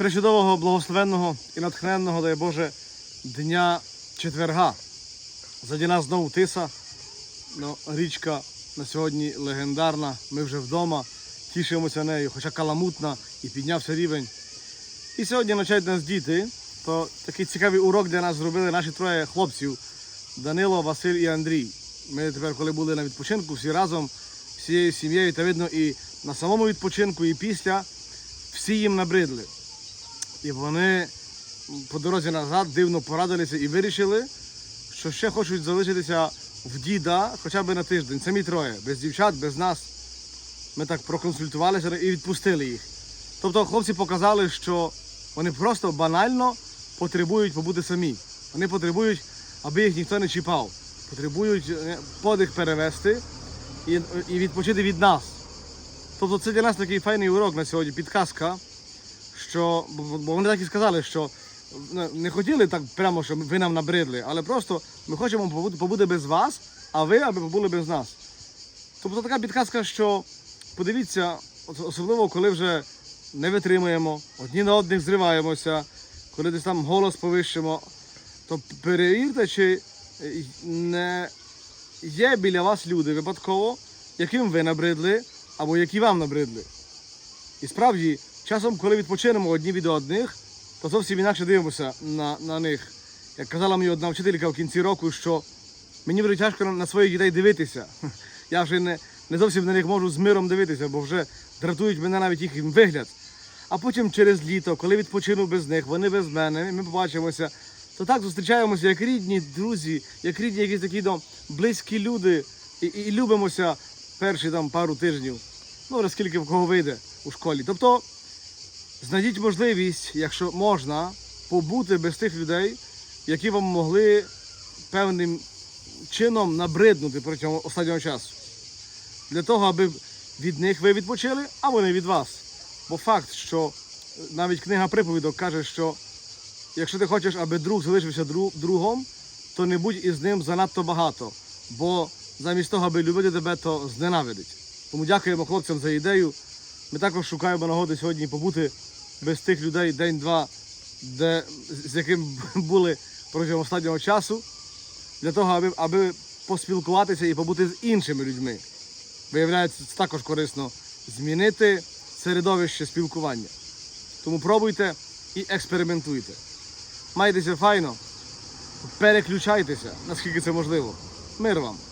благословенного і натхненного, дай Боже, дня четверга. Заді нас знову тиса. Ну, річка на сьогодні легендарна. Ми вже вдома, тішимося нею, хоча каламутна і піднявся рівень. І сьогодні навчають нас діти. То такий цікавий урок для нас зробили наші троє хлопців Данило, Василь і Андрій. Ми тепер, коли були на відпочинку, всі разом, всією сім'єю, та видно і на самому відпочинку, і після всі їм набридли. І вони по дорозі назад дивно порадилися і вирішили, що ще хочуть залишитися в діда хоча б на тиждень. Самі троє, без дівчат, без нас. Ми так проконсультувалися і відпустили їх. Тобто хлопці показали, що вони просто банально потребують побути самі. Вони потребують, аби їх ніхто не чіпав. Потребують е, подих перевести і, і відпочити від нас. Тобто це для нас такий файний урок на сьогодні, підказка, що бо вони так і сказали, що ну, не хотіли так прямо, що ви нам набридли, але просто ми хочемо побути без вас, а ви аби побули без нас. Тобто така підказка, що подивіться, особливо коли вже не витримуємо, одні на одних зриваємося, коли десь там голос повищимо, то перевірте, чи е, не є біля вас люди випадково, яким ви набридли, або які вам набридли. І справді, часом, коли відпочинемо одні від одних, то зовсім інакше дивимося на, на них. Як казала мені одна вчителька в кінці року, що мені вже тяжко на, своїх дітей дивитися. Я вже не, не зовсім на них можу з миром дивитися, бо вже дратують мене навіть їх вигляд. А потім через літо, коли відпочину без них, вони без мене, ми побачимося, то так зустрічаємося як рідні друзі, як рідні якісь такі ну, близькі люди, і, і, і любимося перші там пару тижнів. Ну, вже скільки в кого вийде у школі. Тобто, знайдіть можливість, якщо можна, побути без тих людей, які вам могли певним чином набриднути протягом останнього часу. Для того, аби від них ви відпочили, а вони від вас. Бо факт, що навіть книга приповідок каже, що якщо ти хочеш, аби друг залишився другом, то не будь із ним занадто багато. Бо замість того, аби любити тебе, то зненавидить. Тому дякуємо хлопцям за ідею. Ми також шукаємо нагоди сьогодні побути без тих людей день-два, де, з яким були протягом останнього часу, для того, аби, аби поспілкуватися і побути з іншими людьми. Виявляється, це також корисно змінити середовище спілкування. Тому пробуйте і експериментуйте. Майтеся файно, переключайтеся, наскільки це можливо. Мир вам!